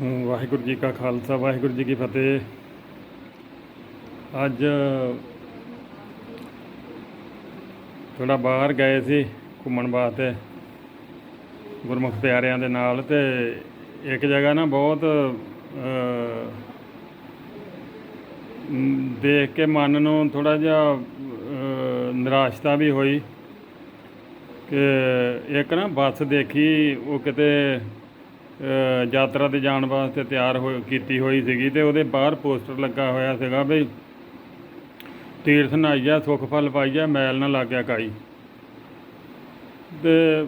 ਵਾਹਿਗੁਰੂ ਜੀ ਕਾ ਖਾਲਸਾ, ਵਾਹਿਗੁਰੂ ਜੀ ਕੀ ਫਤਿਹ। ਅੱਜ ਥੋੜਾ ਬਾਹਰ ਗਏ ਸੀ ਘੁੰਮਣ ਵਾਸਤੇ, ਗੁਰਮੁਖ ਪਿਆਰਿਆਂ ਦੇ ਨਾਲ ਤੇ ਇੱਕ ਜਗ੍ਹਾ ਨਾ ਬਹੁਤ ਦੇਖ ਕੇ ਮਨ ਨੂੰ ਥੋੜਾ ਜਿਹਾ ਨਿਰਾਸ਼ਤਾ ਵੀ ਹੋਈ ਕਿ ਇੱਕ ਨਾ ਬੱਸ ਦੇਖੀ, ਉਹ ਕਿਤੇ ਯਾਤਰਾ ਤੇ ਜਾਣ ਵਾਸਤੇ ਤਿਆਰ ਹੋ ਕੀਤੀ ਹੋਈ ਸੀਗੀ ਤੇ ਉਹਦੇ ਬਾਹਰ ਪੋਸਟਰ ਲੱਗਾ ਹੋਇਆ ਸੀਗਾ ਵੀ ਤੀਰਥ ਨਾਈਆ ਸੁਖ ਫਲ ਪਾਈਆ, ਮੈਲ ਨਾ ਲੱਗਿਆ ਕਾਈ ਤੇ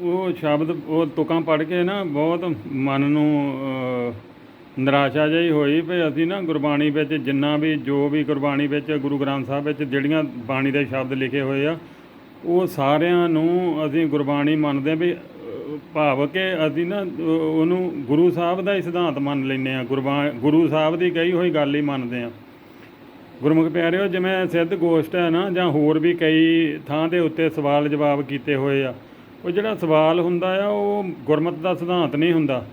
ਉਹ ਸ਼ਬਦ ਉਹ ਤੁਕਾਂ ਪੜ੍ਹ ਕੇ ਨਾ ਬਹੁਤ ਮਨ ਨੂੰ ਨਿਰਾਸ਼ਾ ਜਿਹੀ ਹੋਈ ਵੀ ਅਸੀਂ ਨਾ ਗੁਰਬਾਣੀ ਵਿੱਚ ਜਿੰਨਾ ਵੀ, ਜੋ ਵੀ ਗੁਰਬਾਣੀ ਵਿੱਚ ਗੁਰੂ ਗ੍ਰੰਥ ਸਾਹਿਬ ਵਿੱਚ ਜਿਹੜੀਆਂ ਬਾਣੀ ਦੇ ਸ਼ਬਦ ਲਿਖੇ ਹੋਏ ਆ, ਉਹ ਸਾਰਿਆਂ ਨੂੰ ਅਸੀਂ ਗੁਰਬਾਣੀ ਮੰਨਦੇ ਹਾਂ ਵੀ ਭਾਵ ਕਿ ਅਸੀਂ ਨਾ ਉਹਨੂੰ ਗੁਰੂ ਸਾਹਿਬ ਦਾ ਹੀ ਸਿਧਾਂਤ ਮੰਨ ਲੈਂਦੇ ਆ ਗੁਰਬਾ ਗੁਰੂ ਸਾਹਿਬ ਦੀ ਕਹੀ ਹੋਈ ਗੱਲ ਹੀ ਮੰਨਦੇ ਆ ਗੁਰਮੁਖ ਪਿਆਰਿਓ, ਜਿਵੇਂ ਸਿੱਧ ਗੋਸ਼ਟ ਹੈ ਨਾ, ਜਾਂ ਹੋਰ ਵੀ ਕਈ ਥਾਂ ਦੇ ਉੱਤੇ ਸਵਾਲ ਜਵਾਬ ਕੀਤੇ ਹੋਏ ਆ, ਉਹ ਜਿਹੜਾ ਸਵਾਲ ਹੁੰਦਾ ਆ, ਉਹ ਗੁਰਮਤ ਦਾ ਸਿਧਾਂਤ ਨਹੀਂ ਹੁੰਦਾ।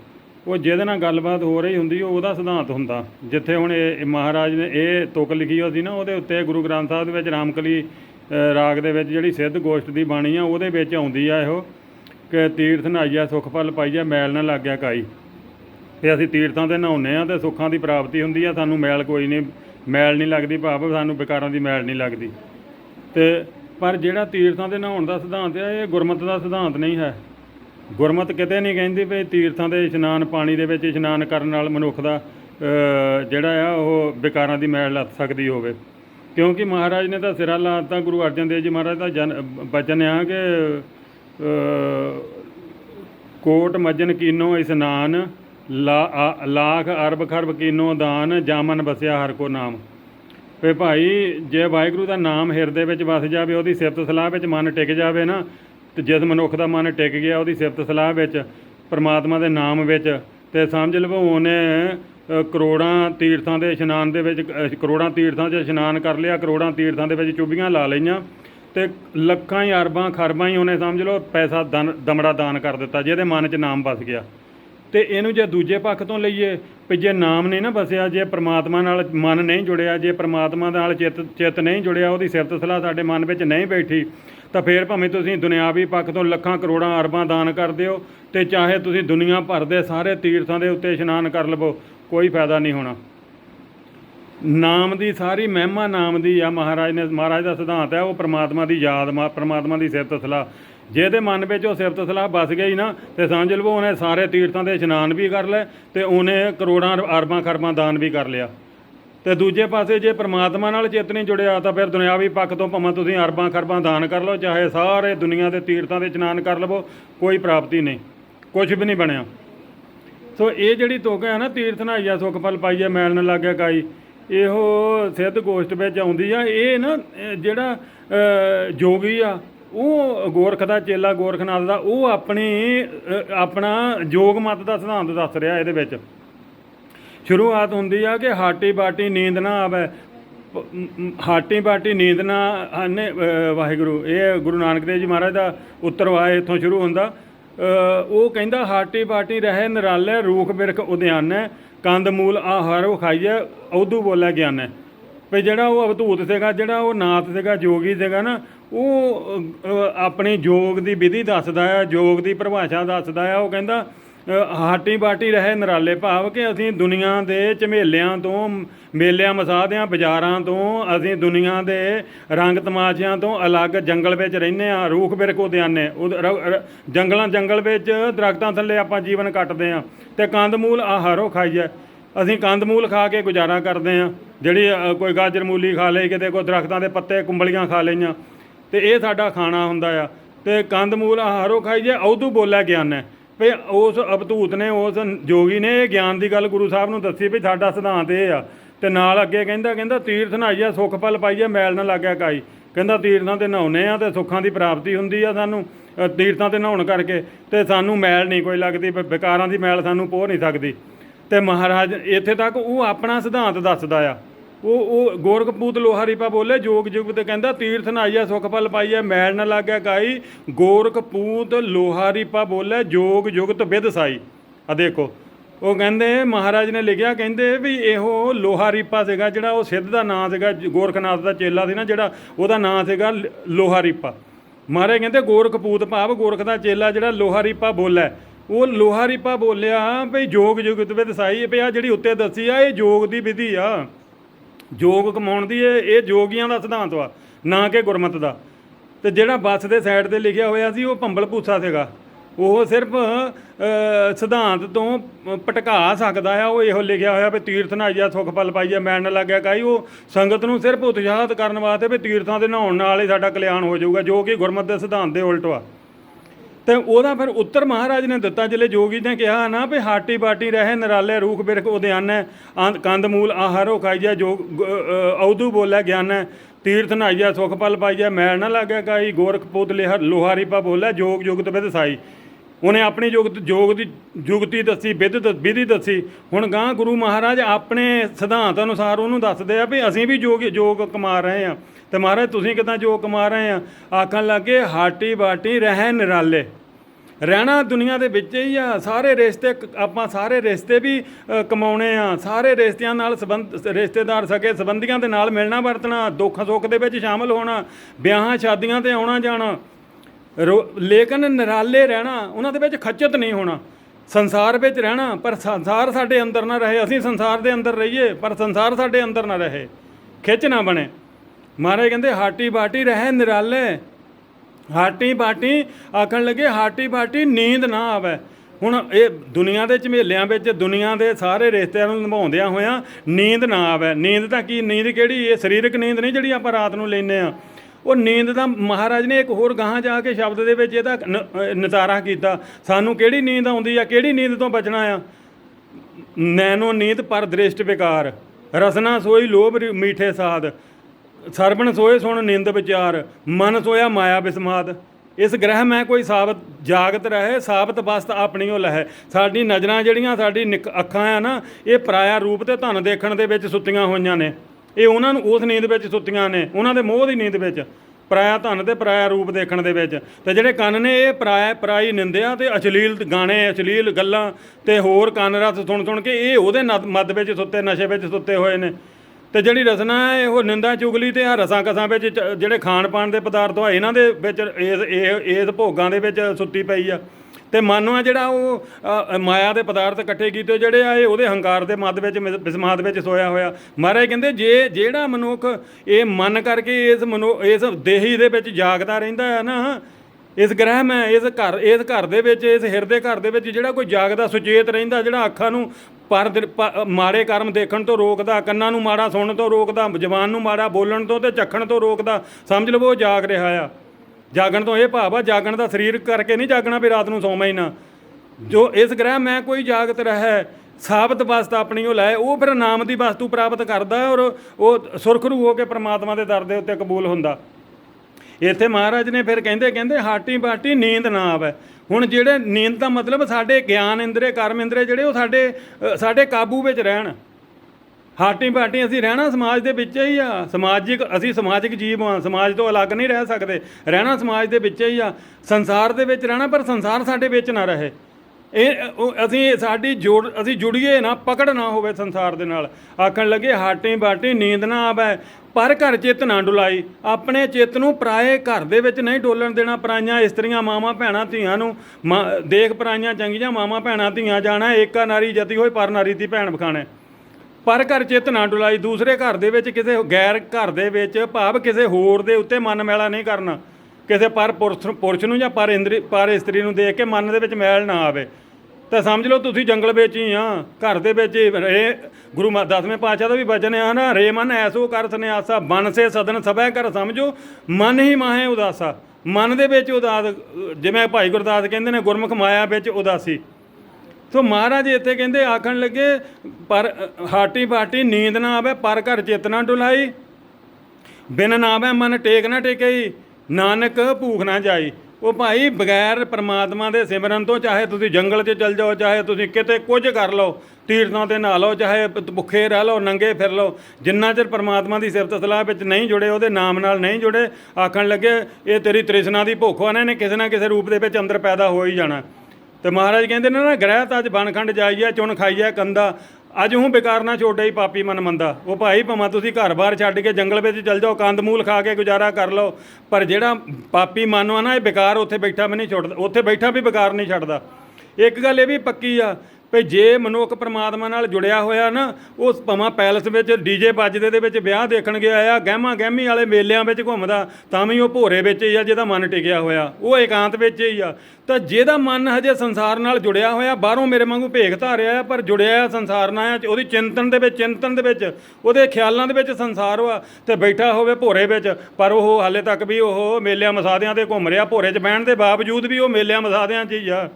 ਉਹ ਜਿਹਦੇ ਨਾਲ ਗੱਲਬਾਤ ਹੋ ਰਹੀ ਹੁੰਦੀ, ਉਹ ਉਹਦਾ ਸਿਧਾਂਤ ਹੁੰਦਾ। ਜਿੱਥੇ ਹੁਣ ਇਹ ਮਹਾਰਾਜ ਨੇ ਇਹ ਤੁਕ ਲਿਖੀ ਹੋਈ ਸੀ ਨਾ, ਉਹਦੇ ਉੱਤੇ ਗੁਰੂ ਗ੍ਰੰਥ ਸਾਹਿਬ ਦੇ ਵਿੱਚ ਰਾਮਕਲੀ ਰਾਗ ਦੇ ਵਿੱਚ ਜਿਹੜੀ ਸਿੱਧ ਗੋਸ਼ਟ ਦੀ ਬਾਣੀ ਆ, ਉਹਦੇ ਵਿੱਚ ਆਉਂਦੀ ਆ ਇਹੋ। ਕਿ ਤੀਰਥ ਨਾਈਆ ਸੁਖ ਫਲ ਪਾਈਆ, ਮੈਲ ਨਾ ਲੱਗਿਆ ਕਾਈ ਤੇ ਅਸੀਂ ਤੀਰਥਾਂ ਤੇ ਨਹਾਉਂਦੇ ਆ ਤੇ ਸੁੱਖਾਂ ਦੀ ਪ੍ਰਾਪਤੀ ਹੁੰਦੀ ਆ, ਸਾਨੂੰ ਮੈਲ ਕੋਈ ਨਹੀਂ, ਮੈਲ ਨਹੀਂ ਲੱਗਦੀ ਭਾਵ, ਸਾਨੂੰ ਵਿਕਾਰਾਂ ਦੀ ਮੈਲ ਨਹੀਂ ਲੱਗਦੀ। ਤੇ ਪਰ ਜਿਹੜਾ ਤੀਰਥਾਂ ਤੇ ਨਹਾਉਣ ਦਾ ਸਿਧਾਂਤ ਆ, ਇਹ ਗੁਰਮਤ ਦਾ ਸਿਧਾਂਤ ਨਹੀਂ ਹੈ। ਗੁਰਮਤ ਕਿਤੇ ਨਹੀਂ ਕਹਿੰਦੀ ਵੀ ਤੀਰਥਾਂ ਦੇ ਇਸ਼ਨਾਨ ਪਾਣੀ ਦੇ ਵਿੱਚ ਇਸ਼ਨਾਨ ਕਰਨ ਨਾਲ ਮਨੁੱਖ ਦਾ ਜਿਹੜਾ ਆ, ਉਹ ਵਿਕਾਰਾਂ ਦੀ ਮੈਲ ਲੱਥ ਸਕਦੀ ਹੋਵੇ। ਕਿਉਂਕਿ ਮਹਾਰਾਜ ਨੇ ਤਾਂ ਸਿਰਾ ਲਾਤਾ, ਗੁਰੂ ਅਰਜਨ ਦੇਵ ਜੀ ਮਹਾਰਾਜ ਦਾ ਜਨ, ਬਚਨ ਆ ਕਿ ਕੋਟ ਮਜਨ ਕੀਨੋ ਇਸਨਾਨ ਲਾ- ਲਾਖ ਅਰਬ ਖਰਬ ਕੀਨੋ ਦਾਨ, ਜਾਮਨ ਬਸਿਆ ਹਰ ਕੋ ਨਾਮ। ਵੀ ਭਾਈ, ਜੇ ਵਾਹਿਗੁਰੂ ਦਾ ਨਾਮ ਹਿਰਦੇ ਵਿੱਚ ਵਸ ਜਾਵੇ, ਉਹਦੀ ਸਿਫਤ ਸਲਾਹ ਵਿੱਚ ਮਨ ਟਿਕ ਜਾਵੇ ਨਾ, ਤੇ ਜਿਸ ਮਨੁੱਖ ਦਾ ਮਨ ਟਿਕ ਗਿਆ, ਉਹਦੀ ਸਿਫਤ ਸਲਾਹ ਵਿੱਚ, ਪਰਮਾਤਮਾ ਦੇ ਨਾਮ ਵਿੱਚ, ਤੇ ਸਮਝ ਲਵੋ ਉਹਨੇ ਕਰੋੜਾਂ ਤੀਰਥਾਂ ਦੇ ਇਸ਼ਨਾਨ ਦੇ ਵਿੱਚ ਕਰੋੜਾਂ ਤੀਰਥਾਂ 'ਚ ਇਸ਼ਨਾਨ ਕਰ ਲਿਆ, ਕਰੋੜਾਂ ਤੀਰਥਾਂ ਦੇ ਵਿੱਚ ਚੁੱਭੀਆਂ ਲਾ ਲਈਆਂ। ਤੇ ਲੱਖਾਂ ਹੀ ਅਰਬਾਂ ਖਰਬਾਂ ਹੀ ਉਹਨੇ ਸਮਝ ਲਓ ਪੈਸਾ ਦਨ, ਦਮੜਾ ਦਾਨ ਕਰ ਦਿੱਤਾ ਜਿਹਦੇ ਮਨ 'ਚ ਨਾਮ ਵਸ ਗਿਆ। ਤੇ ਇਹਨੂੰ ਜੇ ਦੂਜੇ ਪੱਖ ਤੋਂ ਲਈਏ, ਵੀ ਜੇ ਨਾਮ ਨਹੀਂ ਨਾ ਬਸਿਆ ਜੇ ਪ੍ਰਮਾਤਮਾ ਨਾਲ ਮਨ ਨਹੀਂ ਜੁੜਿਆ, ਜੇ ਪ੍ਰਮਾਤਮਾ ਨਾਲ ਚਿੱਤ ਚਿੱਤ ਨਹੀਂ ਜੁੜਿਆ, ਉਹਦੀ ਸਿਫਤ ਸਲਾਹ ਸਾਡੇ ਮਨ ਵਿੱਚ ਨਹੀਂ ਬੈਠੀ, ਤਾਂ ਫੇਰ ਭਾਵੇਂ ਤੁਸੀਂ ਦੁਨਿਆਵੀ ਪੱਖ ਤੋਂ ਲੱਖਾਂ, ਕਰੋੜਾਂ, ਅਰਬਾਂ ਦਾਨ ਕਰ ਦਿਓ ਤੇ ਚਾਹੇ ਤੁਸੀਂ ਦੁਨੀਆ ਭਰ ਦੇ ਸਾਰੇ ਤੀਰਥਾਂ ਦੇ ਉੱਤੇ ਇਸ਼ਨਾਨ ਕਰ ਲਵੋ, ਕੋਈ ਫਾਇਦਾ ਨਹੀਂ ਹੋਣਾ। ਨਾਮ ਦੀ ਸਾਰੀ ਮਹਿਮਾ ਨਾਮ ਦੀ ਆ ਮਹਾਰਾਜ ਨੇ, ਮਹਾਰਾਜ ਦਾ ਸਿਧਾਂਤ ਹੈ, ਉਹ ਪ੍ਰਮਾਤਮਾ ਦੀ ਯਾਦ ਮਾ- ਪ੍ਰਮਾਤਮਾ ਦੀ ਸਿਫਤ ਸਲਾਹ। ਜਿਹਦੇ ਮਨ ਵਿੱਚ ਉਹ ਸਿਫਤ ਸਲਾਹ ਬਸ ਗਈ ਨਾ, ਤੇ ਸਮਝ ਲਵੋ ਉਹਨੇ ਸਾਰੇ ਤੀਰਥਾਂ ਦੇ ਇਸ਼ਨਾਨ ਵੀ ਕਰ ਲਏ, ਤੇ ਉਹਨੇ ਕਰੋੜਾਂ ਅਰਬਾਂ ਖਰਬਾਂ ਦਾਨ ਵੀ ਕਰ ਲਿਆ। ਤੇ ਦੂਜੇ ਪਾਸੇ ਜੇ ਪ੍ਰਮਾਤਮਾ ਨਾਲ ਚਿੱਤ ਨਹੀਂ ਜੁੜਿਆ, ਤਾਂ ਫਿਰ ਦੁਨਿਆਵੀ ਪੱਖ ਤੋਂ ਭਾਵੇਂ ਤੁਸੀਂ ਅਰਬਾਂ ਖਰਬਾਂ ਦਾਨ ਕਰ ਲਓ, ਚਾਹੇ ਸਾਰੇ ਦੁਨੀਆ ਦੇ ਤੀਰਥਾਂ ਦੇ ਇਸ਼ਨਾਨ ਕਰ ਲਵੋ, ਕੋਈ ਪ੍ਰਾਪਤੀ ਨਹੀਂ ਕੁਝ ਵੀ ਨਹੀਂ ਬਣਿਆ। ਸੋ ਇਹ ਜਿਹੜੀ ਤੁਕ ਹੈ ਨਾ, ਤੀਰਥ ਨਾਈਆ ਸੁਖ ਫਲ ਪਾਈਏ, ਮੈਲ ਨਾ ਲੱਗਿਆ ਕਾਈ ਇਹੋ ਸਿੱਧ ਗੋਸ਼ਟ ਵਿੱਚ ਆਉਂਦੀ ਆ ਇਹ ਨਾ ਜਿਹੜਾ ਅ, ਜੋਗੀ ਆ ਉਹ ਗੋਰਖ ਦਾ ਚੇਲਾ ਗੋਰਖਨਾਥ ਦਾ ਉਹ ਆਪਣੀ ਆਪਣਾ ਜੋਗ ਮਤ ਦਾ ਸਿਧਾਂਤ ਦੱਸ ਰਿਹਾ ਇਹਦੇ ਵਿੱਚ। ਸ਼ੁਰੂਆਤ ਹੁੰਦੀ ਆ ਕਿ ਹਾਟੀ ਬਾਟੀ ਨੀਂਦ ਨਾ ਆਵੇ। ਹਾਟੀ ਬਾਟੀ ਨੀਂਦ ਨਾ ਆਨੇ ਵਾਹਿਗੁਰੂ ਇਹ ਗੁਰੂ ਨਾਨਕ ਦੇਵ ਜੀ ਮਹਾਰਾਜ ਦਾ ਉੱਤਰ ਆਏ ਇੱਥੋਂ ਸ਼ੁਰੂ ਹੁੰਦਾ। ਉਹ ਕਹਿੰਦਾ ਹਾਟੀ ਬਾਟੀ ਰਹੇ ਨਰਾਲੇ ਰੂਖ ਬਿਰਖ ਉਦਿਆਨੈ। ਕੰਦ ਮੂਲ ਆਹਾਰੋ ਖਾਈਏ ਉਦੋਂ ਬੋਲਿਆ ਗਿਆਨੈ ਵੀ ਜਿਹੜਾ ਉਹ ਅਵਧੂਤ ਸੀਗਾ ਜਿਹੜਾ ਉਹ ਨਾਥ ਸੀਗਾ ਜੋਗੀ ਸੀਗਾ ਨਾ ਉਹ ਅ, ਆਪਣੀ ਯੋਗ ਦੀ ਵਿਧੀ ਦੱਸਦਾ ਆ ਯੋਗ ਦੀ ਪਰਿਭਾਸ਼ਾ ਦੱਸਦਾ ਆ ਉਹ ਕਹਿੰਦਾ ਹਾਟੀ ਬਾਟੀ ਰਹੇ ਨਰਾਲੇ ਭਾਵ ਕਿ ਅਸੀਂ ਦੁਨੀਆ ਦੇ ਝਮੇਲਿਆਂ ਤੋਂ, ਮੇਲਿਆਂ ਮਸਾਦਿਆਂ ਬਾਜ਼ਾਰਾਂ ਤੋਂ, ਅਸੀਂ ਦੁਨੀਆ ਦੇ ਰੰਗ ਤਮਾਸ਼ਿਆਂ ਤੋਂ ਅਲੱਗ ਜੰਗਲ ਵਿੱਚ ਰਹਿੰਦੇ ਆ ਰੂਖ ਬਿਰਖ ਉਦਿਆਨੇ ਰ- ਜੰਗਲਾਂ ਜੰਗਲ ਵਿੱਚ ਦਰਖਤਾਂ ਥੱਲੇ ਆਪਾਂ ਜੀਵਨ ਕੱਟਦੇ ਆ ਤੇ ਕੰਦਮੂਲ ਆਹਾਰੋ ਖਾਈਏ ਅਸੀਂ ਕੰਦਮੂਲ ਖਾ ਕੇ ਗੁਜ਼ਾਰਾ ਕਰਦੇ ਆ ਜਿਹੜੀ ਕੋਈ ਗਾਜਰ ਮੂਲੀ ਖਾ ਲਈ, ਕਿਤੇ ਕੋਈ ਦਰਖਤਾਂ ਦੇ ਪੱਤੇ ਕੁੰਬਲੀਆਂ ਖਾ ਲਈਆਂ। ਤੇ ਇਹ ਸਾਡਾ ਖਾਣਾ ਹੁੰਦਾ ਆ। ਤੇ ਕੰਦਮੂਲ ਆਹਾਰੋ ਖਾਈਏ ਉਦੋਂ ਬੋਲਿਆ ਗਿਆਨ ਹੈ ਵੀ ਉਸ ਅਵਧੂਤ ਨੇ, ਉਸ ਜੋਗੀ ਨੇ ਇਹ ਗਿਆਨ ਦੀ ਗੱਲ ਗੁਰੂ ਸਾਹਿਬ ਨੂੰ ਦੱਸੀ ਵੀ ਸਾਡਾ ਸਿਧਾਂਤ ਇਹ ਆ। ਤੇ ਨਾਲ ਅੱਗੇ ਕਹਿੰਦਾ ਕਹਿੰਦਾ ਤੀਰਥ ਨਹਾਈਏ ਸੁੱਖ ਪਲ ਪਾਈਏ ਮੈਲ ਨਾ ਲੱਗਿਆ ਕਾਈ ਕਹਿੰਦਾ ਤੀਰਥਾਂ ਤੇ ਨਹਾਉਨੇ ਆ ਤੇ ਸੁੱਖਾਂ ਦੀ ਪ੍ਰਾਪਤੀ ਹੁੰਦੀ ਆ ਸਾਨੂੰ ਤੀਰਥਾਂ ਤੇ ਨਹਾਉਣ ਕਰਕੇ ਤੇ ਸਾਨੂੰ ਮੈਲ ਨਹੀਂ ਕੋਈ ਲੱਗਦੀ, ਵੀ ਵਿਕਾਰਾਂ ਦੀ ਮੈਲ ਸਾਨੂੰ ਪੋਹ ਨਹੀਂ ਸਕਦੀ। ਤੇ ਮਹਾਰਾਜ ਇੱਥੇ ਤੱਕ ਉਹ ਆਪਣਾ ਸਿਧਾਂਤ ਦੱਸਦਾ ਆ। ਉਹ ਉਹ ਗੋਰਖਪੂਤ ਲੋਹਾ ਰੀਪਾ ਬੋਲੇ, ਜੋਗ ਜੁਗ ਤੇ ਕਹਿੰਦਾ, ਤੀਰਥ ਨਾਈਆ ਸੁਖ ਫਲ ਪਾਈਐ ਮੈਲ ਨਾ ਲੱਗਿਆ ਕਾਈ। ਗੋਰਖਪੂਤ ਲੋਹਾ ਰੀਪਾ ਬੋਲੇ, ਜੋਗ ਜੁਗਤ ਵਿਦ ਸਾਈ। ਆ ਦੇਖੋ, ਉਹ ਕਹਿੰਦੇ, ਮਹਾਰਾਜ ਨੇ ਲਿਖਿਆ, ਕਹਿੰਦੇ ਵੀ ਇਹੋ ਲੋਹਾ ਰੀਪਾ ਸੀਗਾ ਜਿਹੜਾ ਉਹ ਸਿੱਧ ਦਾ ਨਾਂ ਸੀਗਾ, ਗੋਰਖਨਾਥ ਦਾ ਚੇਲਾ ਸੀ ਨਾ ਜਿਹੜਾ, ਉਹਦਾ ਨਾਂ ਸੀਗਾ ਲ- ਲੋਹਾ ਰੀਪਾ। ਮਹਾਰਾਜ ਕਹਿੰਦੇ ਗੋਰਖਪੂਤ ਭਾਵ ਗੋਰਖ ਦਾ ਚੇਲਾ ਜਿਹੜਾ ਲੋਹਾ ਰੀਪਾ ਬੋਲਿਆ ਉਹ ਲੋਹਾ ਰੀਪਾ ਬੋਲਿਆ ਵੀ ਜੋਗ ਜੁਗਤ ਵਿੱਚ ਸਾਈ, ਵੀ ਆ ਜਿਹੜੀ ਉੱਤੇ ਦੱਸੀ ਆ, ਇਹ ਜੋਗ ਦੀ ਵਿਧੀ ਆ। ਜੋਗ ਕਮਾਉਣ ਦੀ ਇਹ ਇਹ ਜੋਗੀਆਂ ਦਾ ਸਿਧਾਂਤ ਵਾ ਨਾ ਕਿ ਗੁਰਮਤ ਦਾ। ਤੇ ਜਿਹੜਾ ਬੱਸ ਦੇ ਸਾਈਡ ਤੇ ਲਿਖਿਆ ਹੋਇਆ ਸੀ ਉਹ ਭੰਬਲ ਭੂਸਾ ਸੀਗਾ। ਉਹ ਸਿਰਫ ਸਿਧਾਂਤ ਤੋਂ ਅ, ਭਟਕਾ ਸਕਦਾ ਆ ਉਹ ਇਹੋ ਲਿਖਿਆ ਹੋਇਆ ਵੀ ਤੀਰਥ ਨਹਾਈਆ ਸੁਖ ਪਲ ਪਾਈਆ ਮੈਨ ਨਾ ਲੱਗਿਆ ਕਾਈ ਉਹ ਸੰਗਤ ਨੂੰ ਸਿਰਫ ਉਤਸ਼ਾਹਿਤ ਕਰਨ ਵਾਸਤੇ ਵੀ ਤੀਰਥਾਂ ਦੇ ਨਹਾਉਣ ਨਾਲ ਹੀ ਸਾਡਾ ਕਲਿਆਣ ਹੋ ਜਾਊਗਾ ਜੋ ਕਿ ਗੁਰਮਤ ਦੇ ਸਿਧਾਂਤ ਦੇ ਉਲਟ ਵਾ। ਤੇ ਉਹਦਾ ਫਿਰ ਉੱਤਰ ਮਹਾਰਾਜ ਨੇ ਦਿੱਤਾ ਜਿਹੜੇ ਜੋਗੀ ਨੇ ਕਿਹਾ ਨਾ ਵੀ ਹਾਟੀ ਬਾਟੀ ਰਹੇ, ਨਰਾਲੇ ਰੂਖ ਬਿਰਖ ਉਦਿਆਨੈ ਆਂ- ਕੰਦ ਮੂਲ ਆਹਾਰੋ ਖਾਈਆ ਜੋ ਔਦੂ ਬੋਲਿਆ ਗਿਆਨੈ, ਤੀਰਥ ਨਹਾਈਆ ਸੁਖ ਪਲ ਪਾਈਆ ਮੈਲ ਨਾ ਲੱਗਿਆ ਕਾਈ ਗੋਰਖ ਪੁੱਤ ਲਿਹਾ ਲੋਹਾਰੀ ਪਾ ਬੋਲਿਆ ਜੋਗ ਜੁਗਤ ਵਿਦ ਸਾਈ। ਉਹਨੇ ਆਪਣੀ ਜੁਗਤ ਯੋਗ ਦੀ ਯੁਗਤੀ ਦੱਸੀ, ਵਿਧ ਵਿਧੀ ਦੱਸੀ। ਹੁਣ ਗਾਂ ਗੁਰੂ ਮਹਾਰਾਜ ਆਪਣੇ ਸਿਧਾਂਤ ਅਨੁਸਾਰ ਉਹਨੂੰ ਦੱਸਦੇ ਆ ਵੀ ਅਸੀਂ ਵੀ ਯੋਗ ਯੋਗ ਕਮਾ ਰਹੇ ਆ ਤੇ ਮਹਾਰਾਜ, ਤੁਸੀਂ ਕਿਦਾਂ ਯੋਗ ਕਮਾ ਰਹੇ ਆ ਆਖਣ ਲੱਗੇ, ਹਾਟੀ ਬਾਟੀ ਰਹਿ ਨਿਰਾਲੇ। ਰਹਿਣਾ ਦੁਨੀਆ ਦੇ ਵਿੱਚ ਹੀ ਆ। ਸਾਰੇ ਰਿਸ਼ਤੇ ਕ- ਆਪਾਂ ਸਾਰੇ ਰਿਸ਼ਤੇ ਵੀ ਕਮਾਉਣੇ ਆ। ਸਾਰੇ ਰਿਸ਼ਤਿਆਂ ਨਾਲ ਸੰਬੰਧ, ਰਿਸ਼ਤੇਦਾਰ ਸਕੇ, ਸੰਬੰਧੀਆਂ ਦੇ ਨਾਲ ਮਿਲਣਾ ਵਰਤਣਾ ਦੁੱਖ ਸੁੱਖ ਦੇ ਵਿੱਚ ਸ਼ਾਮਲ ਹੋਣਾ, ਵਿਆਹਾਂ, ਸ਼ਾਦੀਆਂ ਤੇ ਆਉਣਾ ਜਾਣਾ ਲੇਕਿਨ ਨਿਰਾਲੇ ਰਹਿਣਾ, ਉਹਨਾਂ ਦੇ ਵਿੱਚ ਖੱਚਤ ਨਹੀਂ ਹੋਣਾ। ਸੰਸਾਰ ਵਿੱਚ ਰਹਿਣਾ, ਪਰ ਸੰਸਾਰ ਸਾਡੇ ਅੰਦਰ ਨਾ ਰਹੇ, ਅਸੀਂ ਸੰਸਾਰ ਦੇ ਅੰਦਰ ਰਹੀਏ, ਪਰ ਸੰਸਾਰ ਸਾਡੇ ਅੰਦਰ ਨਾ ਰਹੇ। ਖਿੱਚ ਨਾ ਬਣੇ। ਮਹਾਰਾਜ ਕਹਿੰਦੇ ਹਾਟੀ ਬਾਟੀ ਰਹੇ, ਨਿਰਾਲੇ। ਹਾਟੀ ਬਾਟੀ ਆਖਣ ਲੱਗੇ ਹਾਟੀ ਬਾਟੀ ਨੀਂਦ ਨਾ ਆਵੇ। ਹੁਣ ਇਹ ਦੁਨੀਆ ਦੇ ਝਮੇਲਿਆਂ ਵਿੱਚ, ਦੁਨੀਆ ਦੇ ਸਾਰੇ ਰਿਸ਼ਤਿਆਂ ਨੂੰ ਨਿਭਾਉਂਦਿਆਂ ਹੋਇਆਂ ਨੀਂਦ ਨਾ ਆਵੇ। ਨੀਂਦ ਤਾਂ ਕੀ, ਨੀਂਦ ਕਿਹੜੀ? ਇਹ ਸਰੀਰਕ ਨੀਂਦ ਨਹੀਂ ਜਿਹੜੀ ਆਪਾਂ ਰਾਤ ਨੂੰ ਲੈਂਦੇ ਆ ਉਹ ਨੀਂਦ ਦਾ ਮਹਾਰਾਜ ਨੇ ਇੱਕ ਹੋਰ ਗਾਹਾਂ ਜਾ ਕੇ ਸ਼ਬਦ ਦੇ ਵਿੱਚ ਇਹਦਾ ਨ- ਅਹ ਕੀਤਾ। ਸਾਨੂੰ ਕਿਹੜੀ ਨੀਂਦ ਆਉਂਦੀ ਆ? ਕਿਹੜੀ ਨੀਂਦ ਤੋਂ ਬਚਣਾ ਆ? ਨੈਨੋ ਨੀਂਦ ਪਰ ਦ੍ਰਿਸ਼ਟ ਵਿਕਾਰ। ਰਸਨਾ ਸੋਈ ਲੋਭ ਮੀਠੇ ਸਾਧ। ਸਰਬਣ ਸੋਏ ਸੁਣ ਨਿੰਦ ਵਿਚਾਰ। ਮਨ ਸੋਇਆ ਮਾਇਆ ਬਿਸਮਾਦ। ਇਸ ਗ੍ਰਹਿ ਮੈਂ ਕੋਈ ਸਾਬਤ, ਜਾਗਤ ਰਹੇ, ਸਾਬਤ ਬਸਤ ਆਪਣੀ ਉਹ ਲਹਿ। ਸਾਡੀ ਨਜ਼ਰਾਂ ਜਿਹੜੀਆਂ ਸਾਡੀ ਨਿਕ- ਅੱਖਾਂ ਆ ਨਾ, ਇਹ ਪਰਾਇਆ ਰੂਪ ਤੇ ਧਨ ਦੇਖਣ ਦੇ ਵਿੱਚ ਸੁੱਤੀਆਂ ਹੋਈਆਂ ਨੇ। ਇਹ ਉਹਨਾਂ ਨੂੰ ਉਸ ਨੀਂਦ ਵਿੱਚ ਸੁੱਤੀਆਂ ਨੇ, ਉਹਨਾਂ ਦੇ ਮੋਹ ਦੀ ਨੀਂਦ ਵਿੱਚ, ਪਰਾਇਆ ਧਨ ਤੇ ਪਰਾਇਆ ਰੂਪ ਦੇਖਣ ਦੇ ਵਿੱਚ। ਤੇ ਜਿਹੜੇ ਕੰਨ ਨੇ, ਇਹ ਪਰਾਇਆ, ਪਰਾਈ ਨਿੰਦਿਆ ਤੇ ਅਸ਼ਲੀਲ ਗਾਣੇ, ਅਸ਼ਲੀਲ ਗੱਲਾਂ ਤੇ ਹੋਰ ਕੰਨ ਰਸ ਸੁਣ ਸੁਣ ਕੇ ਇਹ ਉਹਦੇ ਨਦ- ਮੱਦ ਵਿੱਚ ਸੁੱਤੇ, ਨਸ਼ੇ ਵਿੱਚ ਸੁੱਤੇ ਹੋਏ ਨੇ। ਤੇ ਜਿਹੜੀ ਰਸਨਾ ਹੈ ਉਹ ਨਿੰਦਾ ਚੁਗਲੀ ਤੇ ਆ ਰਸਾਂ ਕਸਾਂ ਵਿੱਚ ਚ- ਜਿਹੜੇ ਖਾਣ ਪਾਣ ਦੇ ਪਦਾਰਥ ਆ, ਇਹਨਾਂ ਦੇ ਵਿੱਚ ਇਸ, ਇਹ, ਇਸ ਭੋਗਾਂ ਦੇ ਵਿੱਚ ਸੁੱਤੀ ਪਈ ਆ। ਤੇ ਮਨ ਆ ਜਿਹੜਾ ਉਹ ਅ, ਮਾਇਆ ਦੇ ਪਦਾਰਥ ਇਕੱਠੇ ਕੀਤੇ ਜਿਹੜੇ ਆ ਇਹ ਉਹਦੇ ਹੰਕਾਰ ਦੇ ਮੱਧ ਵਿੱਚ ਮਿਸ- ਬਿਸਮਾਦ ਵਿੱਚ ਸੋਇਆ ਹੋਇਆ। ਮਹਾਰਾਜ ਕਹਿੰਦੇ ਜੇ ਜਿਹੜਾ ਮਨੁੱਖ ਇਹ ਮਨ ਕਰਕੇ ਇਸ ਮਨੁ ਇਸ ਦੇਹੀ ਦੇ ਵਿੱਚ ਜਾਗਦਾ ਰਹਿੰਦਾ ਆ ਨਾ ਇਸ ਗ੍ਰਹਿ ਮੈਂ ਇਸ ਘਰ ਇਸ ਘਰ ਦੇ ਵਿੱਚ ਇਸ ਹਿਰਦੇ ਘਰ ਦੇ ਵਿੱਚ ਜਿਹੜਾ ਕੋਈ ਜਾਗਦਾ ਸੁਚੇਤ ਰਹਿੰਦਾ ਜਿਹੜਾ ਅੱਖਾਂ ਨੂੰ ਪਰ ਦਰ- ਪ- ਮਾੜੇ ਕਰਮ ਦੇਖਣ ਤੋਂ ਰੋਕਦਾ ਕੰਨਾਂ ਨੂੰ ਮਾੜਾ ਸੁਣਨ ਤੋਂ ਰੋਕਦਾ ਜ਼ਬਾਨ ਨੂੰ ਮਾੜਾ ਬੋਲਣ ਤੋਂ ਤੇ ਚੱਖਣ ਤੋਂ ਰੋਕਦਾ ਸਮਝ ਲਵੋ ਉਹ ਜਾਗ ਰਿਹਾ ਆ। ਜਾਗਣ ਤੋਂ ਇਹ ਭਾਵ ਆ, ਜਾਗਣ ਦਾ ਸਰੀਰ ਕਰਕੇ ਨਹੀਂ ਜਾਗਣਾ ਵੀ ਰਾਤ ਨੂੰ ਸੌਵਾਂ ਹੀ ਨਾ। ਜੋ ਇਸ ਗ੍ਰਹਿ ਮੈਂ ਕੋਈ ਜਾਗਤ ਰਹਿ, ਸਾਬਤ ਵਸਤ ਆਪਣੀ ਉਹ ਲੈ, ਉਹ ਫਿਰ ਨਾਮ ਦੀ ਵਸਤੂ ਪ੍ਰਾਪਤ ਕਰਦਾ ਔਰ ਉਹ ਸੁਰਖਰੂ ਹੋ ਕੇ ਪ੍ਰਮਾਤਮਾ ਦੇ ਦਰ ਦੇ ਉੱਤੇ ਕਬੂਲ ਹੁੰਦਾ। ਇੱਥੇ ਮਹਾਰਾਜ ਨੇ ਫਿਰ ਕਹਿੰਦੇ ਕਹਿੰਦੇ ਹਾਟੀ ਬਾਟੀ ਨੀਂਦ ਨਾ ਆਵੇ। ਹੁਣ ਜਿਹੜੇ ਨੀਂਦ ਦਾ ਮਤਲਬ ਸਾਡੇ ਗਿਆਨ ਇੰਦਰੇ, ਕਰਮ ਇੰਦਰੇ ਜਿਹੜੇ ਉਹ ਸਾਡੇ ਸਾਡੇ ਕਾਬੂ ਵਿੱਚ ਰਹਿਣ। ਹਾਟੀ ਬਾਟੀ ਅਸੀਂ ਰਹਿਣਾ ਸਮਾਜ ਦੇ ਵਿੱਚ ਹੀ ਆ। ਸਮਾਜਿਕ ਅਸੀਂ ਸਮਾਜਿਕ ਜੀਵ ਹਾਂ ਸਮਾਜ ਤੋਂ ਅਲੱਗ ਨਹੀਂ ਰਹਿ ਸਕਦੇ। ਰਹਿਣਾ ਸਮਾਜ ਦੇ ਵਿੱਚ ਹੀ ਆ। ਸੰਸਾਰ ਦੇ ਵਿੱਚ ਰਹਿਣਾ, ਪਰ ਸੰਸਾਰ ਸਾਡੇ ਵਿੱਚ ਨਾ ਰਹੇ। ਇਹ ਅਸੀਂ ਸਾਡੀ ਜੋੜ, ਅਸੀਂ ਜੁੜੀਏ ਨਾ, ਪਕੜ ਨਾ ਹੋਵੇ ਸੰਸਾਰ ਦੇ ਨਾਲ। ਆਖਣ ਲੱਗੇ, ਹਾਟੀ ਬਾਟੀ ਨੀਂਦ ਨਾ ਆਵੇ। ਪਰ ਘਰ ਚਿੱਤ ਨਾ ਡੁਲਾਈ। ਆਪਣੇ ਚਿੱਤ ਨੂੰ ਪਰਾਏ ਘਰ ਦੇ ਵਿੱਚ ਨਹੀਂ ਡੋਲਣ ਦੇਣਾ। ਪਰਾਈਆਂ ਇਸਤਰੀਆਂ, ਮਾਵਾਂ, ਭੈਣਾਂ, ਧੀਆਂ ਨੂੰ ਮਾਂ- ਦੇਖ ਪਰਾਈਆਂ ਚੰਗੀਆਂ, ਮਾਵਾਂ, ਭੈਣਾਂ, ਧੀਆਂ ਜਾਣਾ, ਏਕਾ ਨਾਰੀ ਜਤੀ ਹੋਈ ਪਰ ਨਾਰੀ ਦੀ ਭੈਣ ਬਖਾਣੇ ਪਰ ਘਰ ਚਿੱਤ ਨਾ ਡੁਲਾਈ ਦੂਸਰੇ ਘਰ ਦੇ ਵਿੱਚ, ਕਿਸੇ ਗੈਰ ਘਰ ਦੇ ਵਿੱਚ, ਭਾਵ ਕਿਸੇ ਹੋਰ ਦੇ ਉੱਤੇ ਮਨ ਮੈਲਾ ਨਹੀਂ ਕਰਨਾ। ਕਿਸੇ ਪਰ ਪੁਰਸ਼ ਪੁਰਸ਼ ਨੂੰ ਜਾਂ ਪਰ ਇੰਦਰੀ, ਪਰ ਇਸਤਰੀ ਨੂੰ ਦੇਖ ਕੇ ਮਨ ਦੇ ਵਿੱਚ ਮੈਲ ਨਾ ਆਵੇ। ਤਾਂ ਸਮਝ ਲਓ ਤੁਸੀਂ ਜੰਗਲ ਵਿੱਚ ਹੀ ਆ। ਘਰ ਦੇ ਵਿੱਚ ਹੀ ਰੇ, ਗੁਰੂ ਮਾ, ਦਸਵੇਂ ਪਾਤਸ਼ਾਹ ਦਾ ਵੀ ਵਚਨ ਆ ਨਾ, ਰੇ ਮਨ ਐਸੋ ਕਰ ਸੰਿਆਸਾ ਬਨ ਸੇ ਸਦਨ ਸਭੈ ਕਰ ਸਮਝੋ, ਮਨ ਹੀ ਮਾਹੇ ਉਦਾਸਾ। ਮਨ ਦੇ ਵਿੱਚ ਉਦਾਸ, ਜਿਵੇਂ ਭਾਈ ਗੁਰਦਾਸ ਕਹਿੰਦੇ ਨੇ, ਗੁਰਮੁਖ ਮਾਇਆ ਵਿੱਚ ਉਦਾਸੀ। ਸੋ ਮਹਾਰਾਜ ਇੱਥੇ ਕਹਿੰਦੇ ਆਖਣ ਲੱਗੇ ਪਰ ਹਾਟੀ ਬਾਟੀ ਨੀਂਦ ਨਾ ਆਵੇ ਪਰ ਘਰ ਚਿੱਤ ਨਾ ਡੁਲਾਈ। ਬਿਨ ਨਾ ਨਾਵੇਂ ਮਨ ਟੇਕ ਨਾ ਟੇਕਈ ਨਾਨਕ ਭੂਖ ਨਾ ਜਾਈ। ਉਹ ਭਾਈ ਬਗੈਰ ਪ੍ਰਮਾਤਮਾ ਦੇ ਸਿਮਰਨ ਤੋਂ ਚਾਹੇ ਤੁਸੀਂ ਜੰਗਲ 'ਚ ਚਲ ਜਾਓ ਚਾਹੇ ਤੁਸੀਂ ਕਿਤੇ ਕੁਝ ਕਰ ਲਓ ਤੀਰਥਾਂ ਤੇ ਨਹਾ ਲਓ ਚਾਹੇ ਭੁੱਖੇ ਰਹਿ ਲਓ ਨੰਗੇ ਫਿਰ ਲਓ ਜਿੰਨਾ ਚਿਰ ਪ੍ਰਮਾਤਮਾ ਦੀ ਸਿਫਤ ਸਲਾਹ ਵਿੱਚ ਨਹੀਂ ਜੁੜੇ ਉਹਦੇ ਨਾਮ ਨਾਲ ਨਹੀਂ ਜੁੜੇ ਆਖਣ ਲੱਗੇ ਇਹ ਤੇਰੀ ਤ੍ਰਿਸ਼ਨਾ ਦੀ ਭੁੱਖ ਆ, ਨੇ ਕਿਸੇ ਨਾ ਕਿਸੇ ਰੂਪ ਦੇ ਵਿੱਚ ਅੰਦਰ ਪੈਦਾ ਹੋ ਹੀ ਜਾਣਾ। ਤੇ ਮਹਾਰਾਜ ਕਹਿੰਦੇ ਨੇ ਨਾ, ਗ੍ਰਹਿ ਤਜ ਬਨਖੰਡ ਜਾਈਏ ਚੁਣ ਖਾਈਏ ਕੰਦਾ। ਅੱਜ ਹੂੰ ਬੇਕਾਰ ਨਾ ਛੋਟੇ ਹੀ ਪਾਪੀ ਮਨ ਮੰਦਾ। ਉਹ ਭਾਈ ਭਮਾ ਤੁਸੀਂ ਘਰ-ਬਾਰ ਛੱਡ ਕੇ ਜੰਗਲ ਵਿੱਚ ਚਲ ਜਾਓ ਕੰਦ-ਮੂਲ ਖਾ ਕੇ ਗੁਜ਼ਾਰਾ ਕਰ ਲਓ। ਪਰ ਜਿਹੜਾ ਪਾਪੀ ਮਨ ਆ ਨਾ, ਇਹ ਬੇਕਾਰ ਉੱਥੇ ਬੈਠਾ ਵੀ ਨਹੀਂ ਛੱਡਦਾ ਉੱਥੇ ਬੈਠਾ ਵੀ ਬੇਕਾਰ ਨਹੀਂ ਛੱਡਦਾ। ਇੱਕ ਗੱਲ ਇਹ ਵੀ ਪੱਕੀ ਆ ਵੀ ਜੇ ਮਨੁੱਖ ਪ੍ਰਮਾਤਮਾ ਨਾਲ ਜੁੜਿਆ ਹੋਇਆ ਨਾ, ਉਹ ਭਮਾ ਪੈਲਸ ਵਿੱਚ ਡੀਜੇ ਵੱਜਦੇ ਦੇ ਵਿੱਚ ਵਿਆਹ ਦੇਖਣ ਗਿਆ ਆ ਗਹਿਮਾ ਗਹਿਮੀ ਵਾਲੇ ਮੇਲਿਆਂ ਵਿੱਚ ਘੁੰਮਦਾ, ਤਾਂ ਵੀ ਉਹ ਭੋਰੇ ਵਿੱਚ ਹੀ ਆ, ਜਿਹਦਾ ਮਨ ਟਿਕਿਆ ਹੋਇਆ। ਉਹ ਇਕਾਂਤ ਵਿੱਚ ਹੀ ਆ। ਤਾਂ ਜਿਹਦਾ ਮਨ ਹਜੇ ਸੰਸਾਰ ਨਾਲ ਜੁੜਿਆ ਹੋਇਆ, ਬਾਹਰੋਂ ਮੇਰੇ ਵਾਂਗੂ ਭੇਖ ਧਾਰਿਆ ਆ, ਪਰ ਜੁੜਿਆ ਆ ਸੰਸਾਰ ਨਾਲ ਆ, ਉਹਦੀ ਚਿੰਤਨ ਦੇ ਵਿੱਚ, ਚਿੰਤਨ ਦੇ ਵਿੱਚ, ਉਹਦੇ ਖਿਆਲਾਂ ਦੇ ਵਿੱਚ ਸੰਸਾਰ ਵਾ, ਤੇ ਬੈਠਾ ਹੋਵੇ ਭੋਰੇ ਵਿੱਚ। ਪਰ ਉਹ ਹਾਲੇ ਤੱਕ ਵੀ ਉਹ ਮੇਲਿਆਂ ਮਸਾਦਿਆਂ ਤੇ ਘੁੰਮ ਰਿਹਾ, ਭੋਰੇ 'ਚ ਬਹਿਣ ਦੇ ਬਾਵਜੂਦ ਵੀ ਉਹ ਮੇਲਿਆਂ ਮਸਾਦਿਆਂ 'ਚ ਹੀ ਆ।